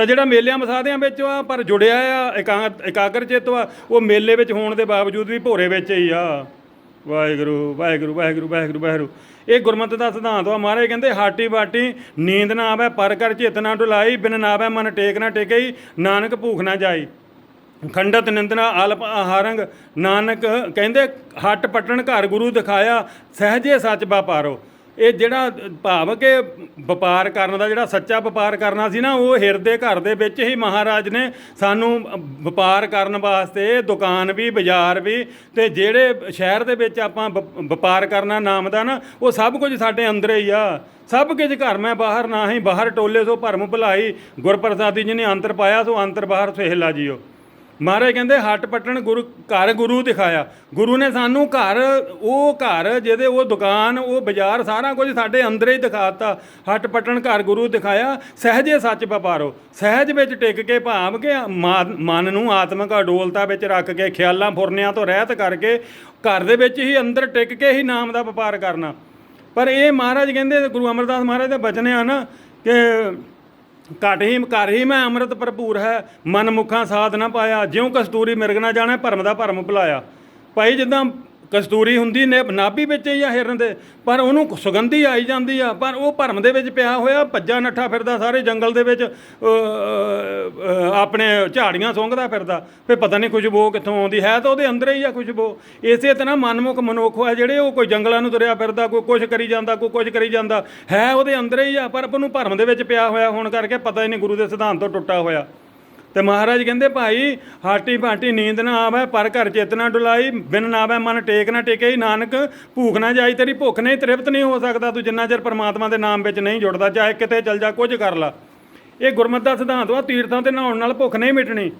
ਤਾਂ ਜਿਹੜਾ ਮੇਲਿਆਂ ਮਸਾਦਿਆਂ ਵਿੱਚ ਆ, ਪਰ ਜੁੜਿਆ ਆ ਇਕਾ- ਇਕਾਗਰ ਚਿੱਤ ਆ ਉਹ ਮੇਲੇ ਵਿੱਚ ਹੋਣ ਦੇ ਬਾਵਜੂਦ ਵੀ ਭੋਰੇ ਵਿੱਚ ਹੀ ਆ। ਵਾਹਿਗੁਰੂ ਵਾਹਿਗੁਰੂ ਵਾਹਿਗੁਰੂ ਵਾਹਿਗੁਰੂ ਵਾਹਿਗੁਰੂ। ਇਹ ਗੁਰਮਤਿ ਦਾ ਸਿਧਾਂਤ ਆ ਮਹਾਰਾਜ, ਕਹਿੰਦੇ ਹਾਟੀ ਬਾਟੀ, ਨੀਂਦ ਨਾ ਆਵੇ, ਪਰ ਕਰ ਚਿੱਤ ਨਾ ਡੁਲਾਈ ਬਿਨ ਨਾ ਆਵੇ ਮਨ ਟੇਕ ਨਾ ਟਿਕਈ, ਨਾਨਕ ਭੂਖ ਨਾ ਜਾਈ। ਖੰਡਤ ਨਿੰਦਨਾ ਆਲਪ ਆਹਾਰੰਗ, ਨਾਨਕ ਕਹਿੰਦੇ ਹੱਟ ਪਟਣ ਘਰ ਗੁਰੂ ਦਿਖਾਇਆ, ਸਹਜੇ ਸੱਚ ਵਪਾਰੋ। ਇਹ ਜਿਹੜਾ ਭਾਵ ਕਿ ਵਪਾਰ ਕਰਨ ਦਾ ਜਿਹੜਾ ਸੱਚਾ ਵਪਾਰ ਕਰਨਾ ਸੀ ਨਾ, ਉਹ ਹਿਰਦੇ ਘਰ ਦੇ ਵਿੱਚ ਹੀ ਮਹਾਰਾਜ ਨੇ ਸਾਨੂੰ ਵਪਾਰ ਕਰਨ ਵਾਸਤੇ ਦੁਕਾਨ ਵੀ, ਬਾਜ਼ਾਰ ਵੀ ਤੇ ਜਿਹੜੇ ਸ਼ਹਿਰ ਦੇ ਵਿੱਚ ਆਪਾਂ ਵਪ- ਵਪਾਰ ਕਰਨਾ ਨਾਮ ਦਾ ਨਾ, ਉਹ ਸਭ ਕੁਝ ਸਾਡੇ ਅੰਦਰ ਹੀ ਆ। ਸਭ ਕੁਝ ਘਰ ਮੈਂ ਬਾਹਰ ਨਾ ਹੀ, ਬਾਹਰ ਟੋਲੇ ਸੋ ਭਰਮ ਭੁਲਾਈ, ਗੁਰਪ੍ਰਸਾਦੀ ਜੀ ਨੇ ਅੰਤਰ ਪਾਇਆ ਸੋ ਅੰਤਰ ਬਾਹਰ ਸਹਿਲਾ ਜੀਓ। ਮਹਾਰਾਜ ਕਹਿੰਦੇ, ਹੱਟ ਪਟਣ ਗੁਰੂ, ਘਰ ਗੁਰੂ ਦਿਖਾਇਆ। ਗੁਰੂ ਨੇ ਸਾਨੂੰ ਘਰ, ਉਹ ਘਰ ਜਿਹਦੇ ਉਹ ਦੁਕਾਨ, ਉਹ ਬਾਜ਼ਾਰ ਸਾਰਾ ਕੁਝ ਸਾਡੇ ਅੰਦਰ ਹੀ ਦਿਖਾਤਾ। ਹੱਟ ਪਟਣ ਘਰ ਗੁਰੂ ਦਿਖਾਇਆ। ਸਹਜੇ ਸੱਚ ਵਪਾਰੋ। ਸਹਿਜ ਵਿੱਚ ਟਿਕ ਕੇ ਭਾਵ ਕਿ ਮਾ- ਮਨ ਨੂੰ ਆਤਮਿਕ ਅਡੋਲਤਾ ਵਿੱਚ ਰੱਖ ਕੇ, ਖਿਆਲਾਂ ਫੁਰਨਿਆਂ ਤੋਂ ਰਹਿਤ ਕਰਕੇ, ਘਰ ਦੇ ਵਿੱਚ ਹੀ ਅੰਦਰ ਟਿਕ ਕੇ ਹੀ ਨਾਮ ਦਾ ਵਪਾਰ ਕਰਨਾ। ਪਰ ਇਹ ਮਹਾਰਾਜ ਕਹਿੰਦੇ, ਗੁਰੂ ਅਮਰਦਾਸ ਮਹਾਰਾਜ ਦੇ ਬਚਨ ਆ ਨਾ, ਕਿ ਘਟ ਹੀ ਕਰ ਹੀ ਮੈਂ ਅੰਮ੍ਰਿਤ ਭਰਪੂਰ ਹੈ। ਮਨ ਮੁਖਾਂ ਸਾਧ ਨਾ ਪਾਇਆ। ਜਿਉਂ ਕਸਤੂਰੀ ਮਿਰਗ ਨਾ ਜਾਣੇ, ਭਰਮ ਦਾ ਭਰਮ ਭੁਲਾਇਆ। ਭਾਈ ਜਿੱਦਾਂ ਕਸਤੂਰੀ ਹੁੰਦੀ ਨੇ, ਨਾਭੀ ਵਿੱਚ ਹੀ ਆ ਹਿਰਨ ਦੇ, ਪਰ ਉਹਨੂੰ ਸੁਗੰਧੀ ਆਈ ਜਾਂਦੀ ਆ, ਪਰ ਉਹ ਭਰਮ ਦੇ ਵਿੱਚ ਪਿਆ ਹੋਇਆ, ਭੱਜਾ ਨੱਠਾ ਫਿਰਦਾ ਸਾਰੇ ਜੰਗਲ ਦੇ ਵਿੱਚ ਆਪਣੇ ਝਾੜੀਆਂ ਸੁੰਘਦਾ ਫਿਰਦਾ ਫੇ ਪਤਾ ਨਹੀਂ ਖੁਸ਼ਬੂ ਕਿੱਥੋਂ ਆਉਂਦੀ, ਹੈ ਤਾਂ ਉਹਦੇ ਅੰਦਰ ਹੀ ਆ ਖੁਸ਼ਬੂ ਇਸੇ ਤਰ੍ਹਾਂ ਮਨਮੁਖ ਮਨੁੱਖ ਆ ਜਿਹੜੇ, ਉਹ ਕੋਈ ਜੰਗਲਾਂ ਨੂੰ ਤੁਰਿਆ ਫਿਰਦਾ, ਕੋਈ ਕੁਝ ਕਰੀ ਜਾਂਦਾ, ਕੋਈ ਕੁਝ ਕਰੀ ਜਾਂਦਾ, ਹੈ ਉਹਦੇ ਅੰਦਰ ਹੀ ਆ, ਪਰ ਉਹਨੂੰ ਭਰਮ ਦੇ ਵਿੱਚ ਪਿਆ ਹੋਇਆ ਹੋਣ ਕਰਕੇ ਪਤਾ ਹੀ ਨਹੀਂ ਗੁਰੂ ਦੇ ਸਿਧਾਂਤ ਤੋਂ ਟੁੱਟਾ ਹੋਇਆ। ਤੇ ਮਹਾਰਾਜ ਕਹਿੰਦੇ, ਭਾਈ, ਹਾਟੀ ਭਾਟੀ ਨੀਂਦ ਨਾ ਆਵੇ, ਪਰ ਘਰ ਚੇਤ ਨਾ ਡੁਲਾਈ, ਬਿਨ ਨਾ ਆਵੇ ਮਨ ਟੇਕ ਨਾ ਟਿਕੇ, ਨਾਨਕ, ਭੂਖ ਨਾ ਜਾਈ, ਤੇਰੀ ਭੁੱਖ ਨਹੀਂ, ਤ੍ਰਿਪਤ ਨਹੀਂ ਹੋ ਸਕਦਾ, ਤੂੰ ਜਿੰਨਾ ਚਿਰ ਪਰਮਾਤਮਾ ਦੇ ਨਾਮ ਵਿੱਚ ਨਹੀਂ ਜੁੜਦਾ, ਚਾਹੇ ਕਿਤੇ ਚੱਲ ਜਾ, ਕੁਝ ਕਰ ਲਾ। ਇਹ ਗੁਰਮਤਿ ਦਾ ਸਿਧਾਂਤ ਵਾ, ਤੀਰਥਾਂ ਤੇ ਨਹਾਉਣ ਨਾਲ ਭੁੱਖ ਨਹੀਂ ਮਿਟਣੀ।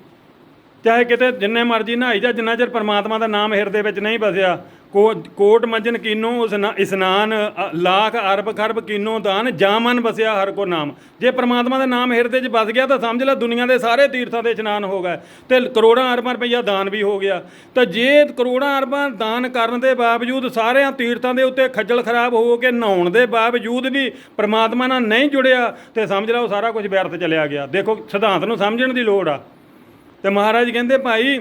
ਚਾਹੇ ਕਿਤੇ ਜਿੰਨੇ ਮਰਜ਼ੀ ਨਹਾਈ ਜਾ, ਜਿੰਨਾ ਚਿਰ ਪਰਮਾਤਮਾ ਦਾ ਨਾਮ ਹਿਰਦੇ ਵਿੱਚ ਨਹੀਂ ਵਸਿਆ ਕੋਟ ਮੰਜਨ ਕੀਨੋ ਇਸਨਾਨ ਅ, ਲੱਖ ਅਰਬ ਖਰਬ ਕੀਨੋ ਦਾਨ ਜਾ ਮਨ ਵਸਿਆ ਹਰ ਕੋ ਨਾਮ। ਜੇ ਪਰਮਾਤਮਾ ਦਾ ਨਾਮ ਹਿਰਦੇ 'ਚ ਵਸ ਗਿਆ ਤਾਂ ਸਮਝ ਲੈ ਦੁਨੀਆ ਦੇ ਸਾਰੇ ਤੀਰਥਾਂ ਦੇ ਇਸ਼ਨਾਨ ਹੋ ਗਏ ਤੇ ਕਰੋੜਾਂ ਅਰਬਾਂ ਰੁਪਈਆ ਦਾਨ ਵੀ ਹੋ ਗਿਆ। ਤਾਂ ਜੇ ਕਰੋੜਾਂ ਅਰਬਾਂ ਦਾਨ ਕਰਨ ਦੇ ਬਾਵਜੂਦ ਸਾਰਿਆਂ ਤੀਰਥਾਂ ਦੇ ਉੱਤੇ ਖੱਜਲ ਖਰਾਬ ਹੋ ਕੇ ਨਹਾਉਣ ਦੇ ਬਾਵਜੂਦ ਵੀ ਪਰਮਾਤਮਾ ਨਾਲ ਨਹੀਂ ਜੁੜਿਆ ਤੇ ਸਮਝ ਲੈ ਉਹ ਸਾਰਾ ਕੁਝ ਵਿਅਰਥ ਚਲਿਆ ਗਿਆ। ਦੇਖੋ ਸਿਧਾਂਤ ਨੂੰ ਸਮਝਣ ਦੀ ਲੋੜ ਆ। ਤੇ ਮਹਾਰਾਜ ਕਹਿੰਦੇ ਭਾਈ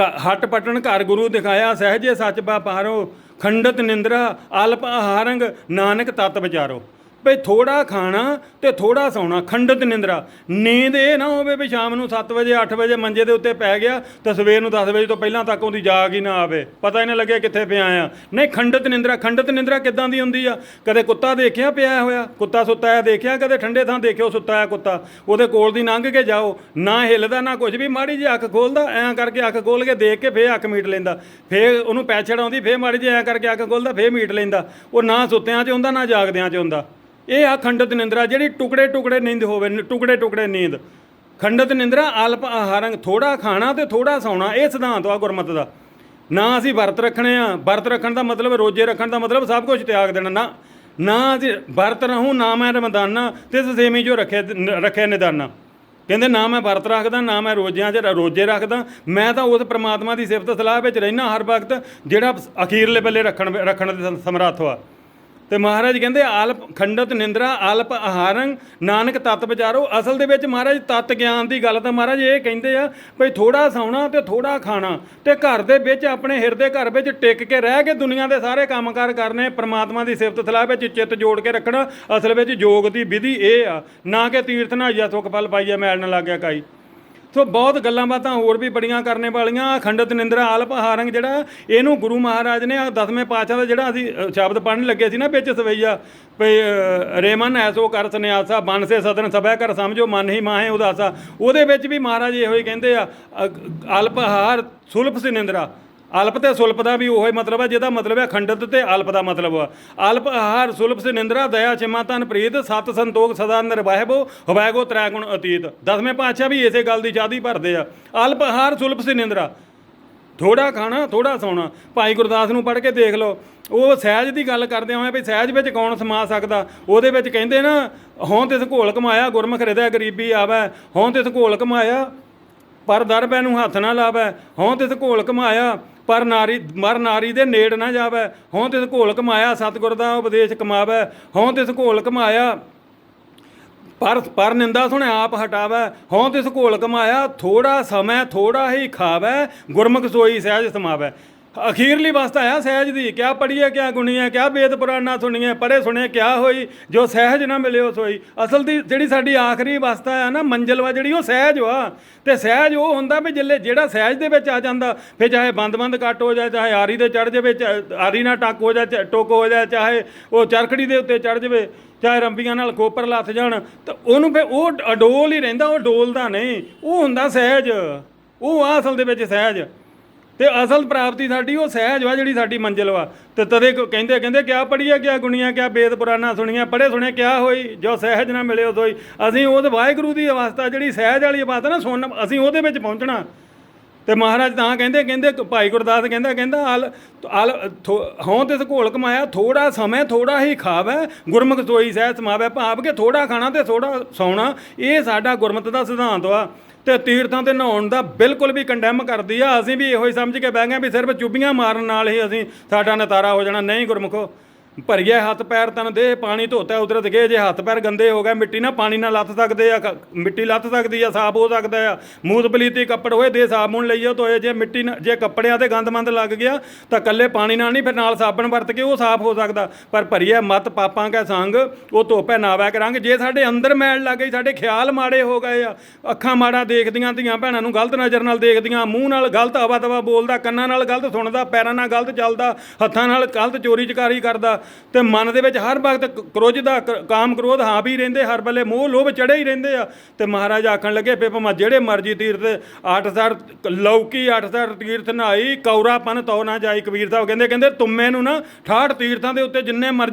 ਹੱਟ ਪਟਣ ਘਰ ਗੁਰੂ ਦਿਖਾਇਆ, ਸਹਜੇ ਸੱਚ ਪਾਰੋ ਖੰਡਤ ਨਿੰਦਰਾ, ਅਲਪ ਆਹਾਰੰਗ, ਨਾਨਕ ਤਤ ਵਿਚਾਰੋ। ਭਈ ਥੋੜਾ ਖਾਣਾ ਤੇ ਥੋੜਾ ਸੌਣਾ, ਖੰਡਿਤ ਨਿੰਦਰਾ। ਨੀਂਦ ਇਹ ਨਾ ਹੋਵੇ ਵੀ ਸ਼ਾਮ ਨੂੰ 7 ਵਜੇ 8 ਵਜੇ ਮੰਜੇ ਦੇ ਉੱਤੇ ਪੈ ਗਿਆ ਤਾਂ ਸਵੇਰ ਨੂੰ 10 ਵਜੇ ਤੋਂ ਪਹਿਲਾਂ ਤੱਕ ਉਹਦੀ ਜਾਗ ਹੀ ਨਾ ਆਵੇ। ਪਤਾ ਹੀ ਨਾ ਲੱਗੇ ਕਿੱਥੇ ਪਿਆ ਆ। ਨਹੀਂ, ਖੰਡਿਤ ਨਿੰਦਰਾ, ਖੰਡਤ ਨਿੰਦਰਾ ਕਿੱਦਾਂ ਦੀ ਹੁੰਦੀ ਆ? ਕਦੇ ਕੁੱਤਾ ਦੇਖਿਆ ਪਿਆ ਹੋਇਆ? ਕੁੱਤਾ ਸੁੱਤਾ ਆ ਦੇਖਿਆ? ਕਦੇ ਠੰਡੇ ਥਾਂ ਦੇਖਿਓ ਸੁੱਤਾ ਆ ਕੁੱਤਾ? ਉਹਦੇ ਕੋਲ ਦੀ ਲੰਘ ਕੇ ਜਾਓ। ਨਾ ਹਿੱਲਦਾ, ਨਾ ਕੁਝ ਵੀ, ਮਾੜੀ ਜਿਹੀ ਅੱਖ ਖੋਲਦਾ, ਐਂ ਕਰਕੇ ਅੱਖ ਖੋਲ ਕੇ ਦੇਖ ਕੇ ਫੇਰ ਅੱਖ ਮੀਟ ਲੈਂਦਾ। ਫੇਰ ਉਹਨੂੰ ਪੈਛੜ ਆਉਂਦੀ ਫੇਰ ਮਾੜੀ ਜਿਹੀ ਐਂ ਕਰਕੇ ਅੱਖ ਖੋਲਦਾ, ਫੇਰ ਮੀਟ ਲੈਂਦਾ। ਉਹ ਨਾ ਸੁੱਤਿਆਂ 'ਚ ਹੁੰਦਾ, ਨਾ ਜਾਗਦਿਆਂ 'ਚ ਹੁੰਦਾ। ਇਹ ਆ ਖੰਡਤ ਨਿੰਦਰਾ, ਜਿਹੜੀ ਟੁਕੜੇ ਟੁਕੜੇ ਨੀਂਦ ਹੋਵੇ ਟੁਕੜੇ ਟੁਕੜੇ ਨੀਂਦ। ਖੰਡਤ ਨਿੰਦਰਾ, ਅਲਪ ਆਹਾਰੰਗ ਥੋੜਾ ਖਾਣਾ ਤੇ ਥੋੜਾ ਸੌਣਾ, ਇਹ ਸਿਧਾਂਤ ਆ ਗੁਰਮਤ ਦਾ। ਨਾ ਅਸੀਂ ਵਰਤ ਰੱਖਣੇ ਆ, ਵਰਤ ਰੱਖਣ ਦਾ ਮਤਲਬ, ਰੋਜੇ ਰੱਖਣ ਦਾ ਮਤਲਬ ਸਭ ਕੁਝ ਤਿਆਗ ਦੇਣਾ। ਨਾ ਨਾ ਅਸੀਂ ਵਰਤ ਰਹੂੰ, ਨਾ ਮੈਂ ਰਮਦਾਨਾ, ਤੇ ਸੇਮੀ ਜੋ ਰੱਖੇ ਰੱਖਿਆ ਨਿਦਾਨਾ। ਕਹਿੰਦੇ ਨਾ ਮੈਂ ਵਰਤ ਰੱਖਦਾ, ਨਾ ਮੈਂ ਰੋਜ਼ਿਆਂ 'ਚ ਰੋਜੇ ਰੱਖਦਾ, ਮੈਂ ਤਾਂ ਉਸ ਪ੍ਰਮਾਤਮਾ ਦੀ ਸਿਫਤ ਸਲਾਹ ਵਿੱਚ ਰਹਿਣਾ ਹਰ ਵਕਤ, ਜਿਹੜਾ ਅਖੀਰਲੇ ਵੇਲੇ ਰੱਖਣ ਰੱਖਣ ਦੇ ਸਮਰੱਥ ਆ ਤੇ ਮਹਾਰਾਜ ਕਹਿੰਦੇ, ਆਲਪ ਖੰਡਤ ਨਿੰਦਰਾ, ਆਲਪ ਆਹਾਰੰ, ਨਾਨਕ ਤਤ ਵਿਚਾਰੋ। ਅਸਲ ਦੇ ਵਿੱਚ ਮਹਾਰਾਜ ਤਤ ਗਿਆਨ ਦੀ ਗੱਲ ਤਾਂ ਮਹਾਰਾਜ ਇਹ ਕਹਿੰਦੇ ਆ ਭਈ ਥੋੜਾ ਸੌਣਾ ਤੇ ਥੋੜਾ ਖਾਣਾ ਤੇ ਘਰ ਦੇ ਵਿੱਚ ਆਪਣੇ ਹਿਰਦੇ ਘਰ ਵਿੱਚ ਟਿਕ ਕੇ ਰਹਿ ਕੇ ਦੁਨੀਆ ਦੇ ਸਾਰੇ ਕੰਮਕਾਰ ਕਰਨੇ, ਪ੍ਰਮਾਤਮਾ ਦੀ ਸਿਫਤ ਸਲਾਹ ਵਿੱਚ ਚਿੱਤ ਜੋੜ ਕੇ ਰੱਖਣਾ, ਅਸਲ ਵਿੱਚ ਯੋਗ ਦੀ ਵਿਧੀ ਇਹ ਆ। ਨਾ ਕਿ ਤੀਰਥ ਨਾ ਜਾਂ ਸੁਖ ਫਲ ਪਾਈਏ, ਮੈਲ ਨਾ ਲੱਗਿਆ ਕਾਈ ਸੋ ਬਹੁਤ ਗੱਲਾਂ ਬਾਤਾਂ ਹੋਰ ਵੀ ਬੜੀਆਂ ਕਰਨੇ ਵਾਲੀਆਂ। ਖੰਡਤ ਨਿੰਦਰਾ ਆਲਪ ਹਾਰੰਗ ਜਿਹੜਾ ਇਹਨੂੰ ਗੁਰੂ ਮਹਾਰਾਜ ਨੇ ਆਹ ਦਸਵੇਂ ਪਾਤਸ਼ਾਹ ਦਾ ਜਿਹੜਾ ਅਸੀਂ ਸ਼ਬਦ ਪੜ੍ਹਨ ਲੱਗੇ ਸੀ ਨਾ ਵਿੱਚ ਸਵਈਆ ਵੀ ਰੇਮਨ ਐਸੋ ਕਰ ਸੰਿਆਸਾ ਬਨ ਸੇ ਸਦਨ ਸਭੈ ਕਰ ਸਮਝੋ ਮਨ ਹੀ ਮਾਹੇ ਉਦਾਸਾ। ਉਹਦੇ ਵਿੱਚ ਵੀ ਮਹਾਰਾਜ ਇਹੋ ਹੀ ਕਹਿੰਦੇ ਆ ਅ, ਅਲਪ ਹਾਰ ਸੁਲਭ ਸੀ ਨਿੰਦਰਾ। ਅਲਪ ਤੇ ਸੁਲਪ ਦਾ ਵੀ ਉਹੀ ਮਤਲਬ ਹੈ ਜਿਹਦਾ ਮਤਲਬ ਹੈ ਖੰਡਤ ਤੇ ਅਲਪ ਦਾ ਮਤਲਬ ਆ। ਅਲਪ ਆਹਾਰ ਸੁਲਪ ਸੇ ਨਿੰਦਰਾ, ਦਇਆ, ਚਿਮਾ ਤਨ ਪ੍ਰੀਤ, ਸਤ, ਸੰਤੋਖ, ਸਦਾ, ਨਿਰਵਾਹਿਬੋ, ਹਵੈਗੋ ਤ੍ਰੈ ਗੁਣ ਅਤੀਤ। ਦਸਵੇਂ ਪਾਤਸ਼ਾਹ ਵੀ ਇਸੇ ਗੱਲ ਦੀ ਚਾਦੀ ਭਰਦੇ ਆ। ਅਲਪ ਆਹਾਰ ਸੁਲਪ ਸੇ ਨਿੰਦਰਾ। ਥੋੜਾ ਖਾਣਾ ਥੋੜਾ ਸੌਣਾ। ਭਾਈ ਗੁਰਦਾਸ ਨੂੰ ਪੜ੍ਹ ਕੇ ਦੇਖ ਲਓ। ਉਹ ਸਹਿਜ ਦੀ ਗੱਲ ਕਰਦੇ ਹੋਏ ਵੀ ਸਹਿਜ ਵਿੱਚ ਕੌਣ ਸਮਾ ਸਕਦਾ? ਉਹਦੇ ਵਿੱਚ ਕਹਿੰਦੇ ਨਾ ਹੋਂ ਤਿਸ ਘੋਲ ਕਮਾਇਆ, ਗੁਰਮੁਖ ਹਿਰਦੈ ਗਰੀਬੀ ਆਵੈ। ਹੋਂ ਤਿਸ ਘੋਲ ਕਮਾਇਆ, ਪਰ ਦਰਬੈ ਨੂੰ ਹੱਥ ਨਾ ਲਾਵੈ। ਹੋਂ ਤਿਸ ਘੋਲ ਕਮਾਇਆ ਪਰ ਨਾਰੀ, ਮਰ ਨਾਰੀ ਦੇ ਨੇੜ ਨਾ ਜਾਵੈ। ਹੋਂ ਤਿਸ ਘੋਲ ਕਮਾਇਆ, ਸਤਿਗੁਰ ਦਾ ਉਪਦੇਸ਼ ਕਮਾਵੈ। ਹੋਂ ਤਿਸ ਘੋਲ ਕਮਾਇਆ, ਪਰ ਪਰ ਨਿੰਦਾ ਸੁਣ ਆਪ ਹਟਾਵੈ। ਹੋਂ ਤਿਸ ਘੋਲ ਕਮਾਇਆ ਥੋੜਾ ਸਮੈ ਥੋੜਾ ਹੀ ਖਾਵੈ। ਗੁਰਮੁਖ ਸੋਈ ਸਹਿਜ ਸਮਾਵੈ। ਅਖੀਰਲੀ ਅਵਸਥਾ ਆ ਸਹਿਜ ਦੀ, ਕਿਆ ਪੜੀਏ ਕਿਆ ਗੁਣੀਏ, ਕਿਆ ਵੇਦ ਪੁਰਾਣਾ ਸੁਣੀਏ ਪੜੇ ਸੁਣੇ, ਕਿਆ ਹੋਈ, ਜੋ ਸਹਿਜ ਨਾ ਮਿਲਿਓ ਸੋਈ। ਅਸਲ ਦੀ ਜਿਹੜੀ ਸਾਡੀ ਆਖਰੀ ਅਵਸਥਾ ਆ ਨਾ, ਮੰਜ਼ਿਲ ਵਾ ਜਿਹੜੀ, ਉਹ ਸਹਿਜ ਵਾ। ਤੇ ਸਹਿਜ ਉਹ ਹੁੰਦਾ ਵੀ ਜਿੱਲੇ ਜਿਹੜਾ ਸਹਿਜ ਦੇ ਵਿੱਚ ਆ ਜਾਂਦਾ, ਫਿਰ ਚਾਹੇ ਬੰਦ-ਬੰਦ ਕੱਟ ਹੋ ਜਾਏ, ਚਾਹੇ ਆਰੀ ਦੇ ਚੜ ਜਾਵੇ ਚਾਹੇ ਆਰੀ ਨਾਲ ਟੱਕ ਹੋ ਜਾਏ ਚਾਹੇ ਟੁੱਕ ਹੋ ਜਾਏ, ਚਾਹੇ ਉਹ ਚਰਖੜੀ ਦੇ ਉੱਤੇ ਚੜ ਜਾਵੇ, ਚਾਹੇ ਰੰਬੀਆਂ ਨਾਲ ਕੋਪਰ ਲੱਥ ਜਾਣ, ਤਾਂ ਉਹਨੂੰ ਫਿਰ ਉਹ ਅਡੋਲ ਹੀ ਰਹਿੰਦਾ, ਉਹ ਡੋਲਦਾ ਨਹੀਂ। ਉਹ ਹੁੰਦਾ ਸਹਿਜ। ਉਹ ਆ ਅਸਲ ਦੇ ਵਿੱਚ ਸਹਿਜ। ਤੇ ਅਸਲ ਪ੍ਰਾਪਤੀ ਸਾਡੀ ਉਹ ਸਹਿਜ ਵਾ ਜਿਹੜੀ ਸਾਡੀ ਮੰਜ਼ਿਲ ਵਾ। ਤੇ ਤਦੇ ਕਹਿੰਦੇ ਕਹਿੰਦੇ, ਕਿਆ ਪੜੀਏ ਕਿਆ ਗੁਣੀਆਂ ਕਿਆ ਵੇਦ ਪੁਰਾਣਾ ਸੁਣੀਆਂ ਪੜੇ ਸੁਣੇ ਕਿਆ ਹੋਈ, ਜੋ ਸਹਿਜ ਨਾ ਮਿਲੇ ਮਿਲਿਓ ਸੋਈ ਅਸੀਂ ਉਹ ਵਾਹਿਗੁਰੂ ਦੀ ਅਵਸਥਾ ਜਿਹੜੀ ਸਹਿਜ ਵਾਲੀ ਅਵਸਥਾ ਨਾ ਸੁਣ ਅਸੀਂ ਉਹਦੇ ਵਿੱਚ ਪਹੁੰਚਣਾ। ਤੇ ਮਹਾਰਾਜ ਤਾਂ ਕਹਿੰਦੇ ਕਹਿੰਦੇ, ਭਾਈ ਗੁਰਦਾਸ ਕਹਿੰਦਾ ਕਹਿੰਦਾ, ਆਲ ਅਲ ਹੋਂ ਤੇ ਘੋਲ ਕਮਾਇਆ ਥੋੜਾ ਸਮੇਂ ਥੋੜਾ ਹੀ ਖਾਵੈ, ਗੁਰਮੁਖ ਸੋਈ ਸਹਿ ਸਮਾਵੈ, ਭਾਵ ਕਿ ਥੋੜਾ ਖਾਣਾ ਤੇ ਥੋੜਾ ਸੌਣਾ, ਇਹ ਸਾਡਾ ਗੁਰਮਤਿ ਦਾ ਸਿਧਾਂਤ ਵਾ। ਤੇ ਤੀਰਥਾਂ ਤੇ ਨਹਾਉਣ ਦਾ ਬਿਲਕੁਲ ਵੀ ਕੰਡੈਮ ਕਰਦੀ ਆ। ਅਸੀਂ ਵੀ ਇਹੋ ਹੀ ਸਮਝ ਕੇ ਬਹਿ ਗਏ ਵੀ ਸਿਰਫ ਚੁੱਭੀਆਂ ਮਾਰਨ ਨਾਲ ਹੀ ਅਸੀਂ ਸਾਡਾ ਨਤਾਰਾ ਹੋ ਜਾਣਾ। ਨਹੀਂ ਗੁਰਮੁਖੋ ਭਰੀਏ ਹੱਥ ਪੈਰ ਤਨ ਦੇ ਪਾਣੀ ਧੋਤਾ ਉਧਰਤ ਗਏ। ਜੇ ਹੱਥ ਪੈਰ ਗੰਦੇ ਹੋ ਗਏ, ਮਿੱਟੀ ਨਾਲ ਪਾਣੀ ਨਾਲ ਲੱਥ ਸਕਦੇ ਆ, ਕ- ਮਿੱਟੀ ਲੱਥ ਸਕਦੀ ਆ, ਸਾਫ਼ ਹੋ ਸਕਦਾ ਆ। ਮੂਤ ਪਲੀਤੀ ਕੱਪੜ ਹੋਏ ਦੇ ਸਾਬੁਣ ਲਈਏ ਧੋਏ। ਜੇ ਮਿੱਟੀ ਨਾਲ- ਜੇ ਕੱਪੜਿਆਂ ਤੇ ਗੰਦਮੰਦ ਲੱਗ ਗਿਆ, ਤਾਂ ਕੱਲੇ ਪਾਣੀ ਨਾਲ ਨਹੀਂ, ਫਿਰ ਨਾਲ ਸਾਬਣ ਵਰਤ ਕੇ ਉਹ ਸਾਫ਼ ਹੋ ਸਕਦਾ। ਪਰ ਭਰੀਏ ਮਤ ਪਾਪਾਂ ਕੈ ਸੰਗ, ਉਹ ਧੋਪੈ ਨਾਵੈ ਕਰਾਂਗ। ਜੇ ਸਾਡੇ ਅੰਦਰ ਮੈਲ ਲੱਗ ਗਈ, ਸਾਡੇ ਖਿਆਲ ਮਾੜੇ ਹੋ ਗਏ ਆ, ਅੱਖਾਂ ਮਾੜਾ ਦੇਖਦੀਆਂ, ਧੀਆਂ ਭੈਣਾਂ ਨੂੰ ਗਲਤ ਨਜ਼ਰ ਨਾਲ ਦੇਖਦੀਆਂ, ਮੂੰਹ ਨਾਲ ਗਲਤ ਆਵਾ ਤਵਾ ਬੋਲਦਾ, ਕੰਨਾਂ ਨਾਲ ਗਲਤ ਸੁਣਦਾ, ਪੈਰਾਂ ਨਾਲ ਗਲਤ ਚੱਲਦਾ, ਹੱਥਾਂ ਨਾਲ ਗਲਤ ਚੋਰੀ ਚਕਾਰੀ ਕਰਦਾ ਤੇ ਮਨ ਦੇ ਵਿੱਚ ਹਰ ਵਕਤ ਕ- ਕ੍ਰੋਧ ਦਾ ਕਾਮ ਕ੍ਰੋਧ ਹਾਂ ਵੀ ਰਹਿੰਦੇ, ਹਰ ਵੇਲੇ ਮੋਹ ਲੋਭ ਚੜੇ ਹੀ ਰਹਿੰਦੇ ਆ। ਤੇ ਮਹਾਰਾਜ ਆਖਣ ਲੱਗੇ, ਫੇ ਭਾਵੇਂ ਜਿਹੜੇ ਮਰਜ਼ੀ ਤੀਰਥ 8000 ਲੌਕੀ 8000 ਤੀਰਥ ਨਹਾਈ, ਕੌਰਾਪਨ ਤੋ ਨਾ ਜਾਈ ਕਬੀਰ ਸਾਹਿਬ। ਕਹਿੰਦੇ ਕਹਿੰਦੇ, ਤੁਮੇ ਨੂੰ ਨਾ 68 ਤੀਰਥਾਂ ਦੇ ਉੱਤੇ ਜਿੰਨੇ ਮਰਜ਼ੀ